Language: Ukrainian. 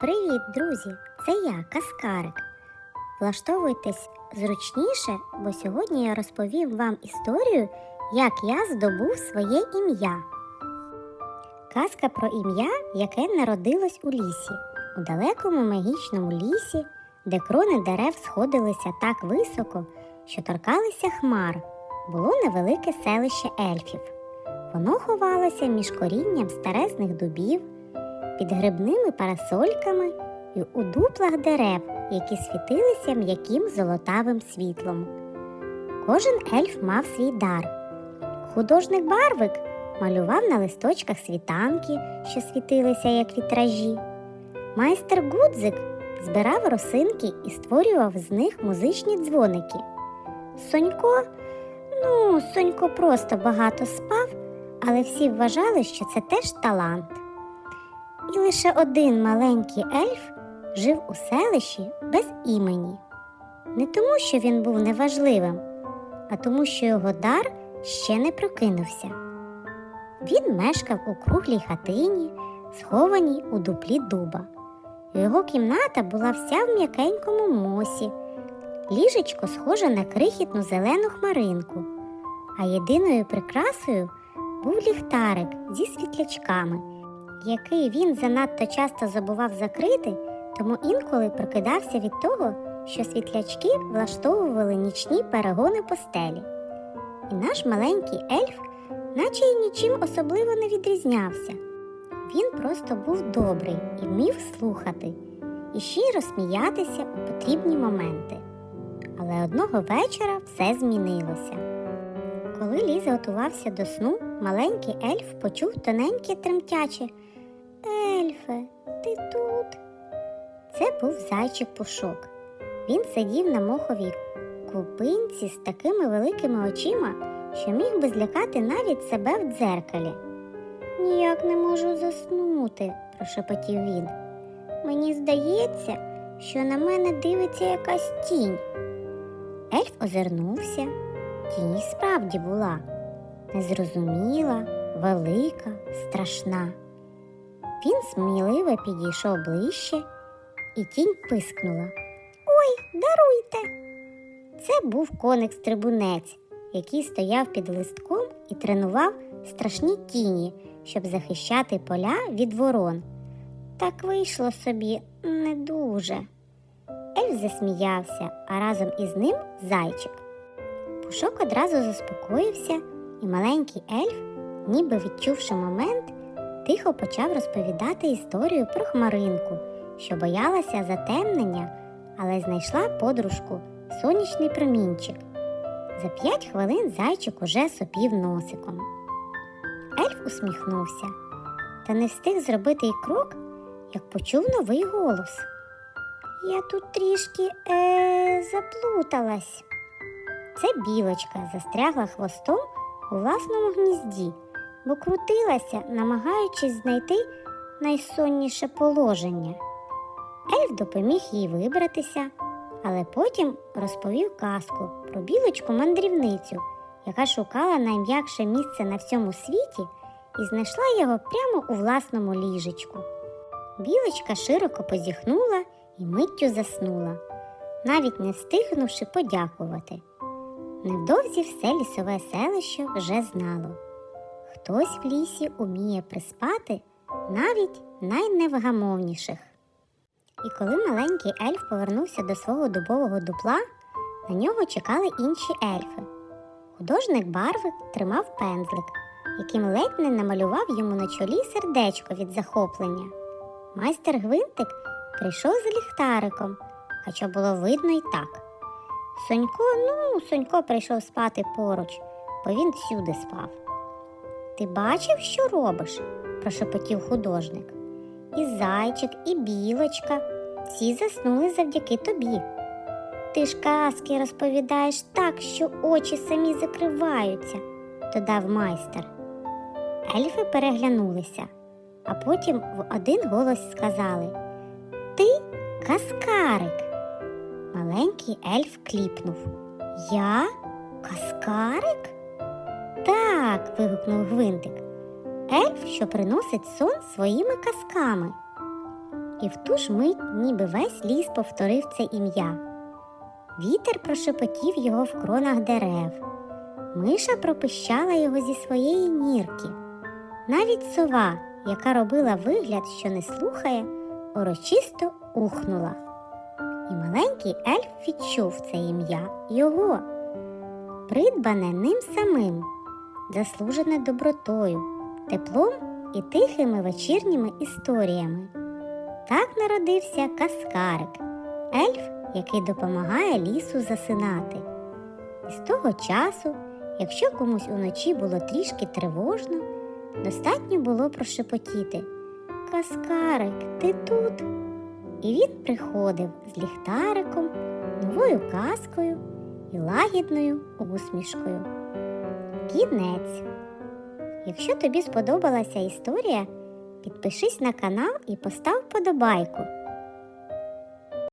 Привіт, друзі! Це я, Каскарик. Влаштовуйтесь зручніше, бо сьогодні я розповім вам історію, як я здобув своє ім'я. Казка про ім'я, яке народилось у лісі, у далекому магічному лісі, де крони дерев сходилися так високо, що торкалися хмар, було невелике селище ельфів. Воно ховалося між корінням старезних дубів, під грибними парасольками і у дуплах дерев, які світилися м'яким золотавим світлом. Кожен ельф мав свій дар. Художник Барвик малював на листочках світанки, що світилися як вітражі. Майстер Гудзик збирав росинки і створював з них музичні дзвоники. Сонько, ну, Сонько просто багато спав, але всі вважали, що це теж талант. І лише один маленький ельф жив у селищі без імені. Не тому, що він був неважливим, а тому, що його дар ще не прокинувся. Він мешкав у круглій хатині, схованій у дуплі дуба. Його кімната була вся в м'якенькому мосі, ліжечко схоже на крихітну зелену хмаринку, а єдиною прикрасою був ліхтарик зі світлячками який він занадто часто забував закрити, тому інколи прокидався від того, що світлячки влаштовували нічні перегони по стелі. І наш маленький ельф, наче й нічим особливо не відрізнявся. Він просто був добрий і вмів слухати, і щиро сміятися у потрібні моменти. Але одного вечора все змінилося. Коли Ліза готувався до сну, маленький ельф почув тоненьке тремтяче. Це був зайчик пушок. Він сидів на моховій купинці з такими великими очима, що міг би злякати навіть себе в дзеркалі. Ніяк не можу заснути, прошепотів він. Мені здається, що на мене дивиться якась тінь. Ельф озирнувся. Тінь справді була незрозуміла, велика, страшна. Він сміливо підійшов ближче, і тінь пискнула. Ой, даруйте. Це був коник стрибунець, який стояв під листком і тренував страшні тіні, щоб захищати поля від ворон. Так вийшло собі не дуже. Ельф засміявся, а разом із ним зайчик. Пушок одразу заспокоївся, і маленький ельф, ніби відчувши момент, тихо почав розповідати історію про хмаринку, що боялася затемнення, але знайшла подружку сонячний промінчик. За п'ять хвилин зайчик уже сопів носиком. Ельф усміхнувся та не встиг зробити й крок, як почув новий голос. Я тут трішки е, заплуталась. Це білочка застрягла хвостом у власному гнізді, бо крутилася, намагаючись знайти найсонніше положення. Ельф допоміг їй вибратися, але потім розповів казку про білочку-мандрівницю, яка шукала найм'якше місце на всьому світі і знайшла його прямо у власному ліжечку. Білочка широко позіхнула і миттю заснула, навіть не встигнувши подякувати. Невдовзі все лісове селище вже знало. Хтось в лісі уміє приспати навіть найневгамовніших. І коли маленький ельф повернувся до свого дубового дупла, на нього чекали інші ельфи. Художник Барвик тримав пензлик, яким ледь не намалював йому на чолі сердечко від захоплення. Майстер Гвинтик прийшов з ліхтариком, хоча було видно й так. Сонько, ну, Сонько прийшов спати поруч, бо він всюди спав. Ти бачив, що робиш? прошепотів художник. І зайчик, і білочка всі заснули завдяки тобі. Ти ж казки розповідаєш так, що очі самі закриваються, додав майстер. Ельфи переглянулися, а потім в один голос сказали Ти каскарик. Маленький ельф кліпнув. Я? Каскарик? Так. вигукнув гвинтик. Ельф, що приносить сон своїми казками. І в ту ж мить ніби весь ліс повторив це ім'я. Вітер прошепотів його в кронах дерев. Миша пропищала його зі своєї нірки. Навіть сова, яка робила вигляд, що не слухає, урочисто ухнула. І маленький ельф відчув це ім'я його, придбане ним самим, заслужене добротою, теплом і тихими вечірніми історіями. Так народився Каскарик, ельф, який допомагає лісу засинати. І з того часу, якщо комусь уночі було трішки тривожно, достатньо було прошепотіти Каскарик, ти тут? І він приходив з ліхтариком, новою казкою і лагідною усмішкою. Кінець. Якщо тобі сподобалася історія, підпишись на канал і постав подобайку.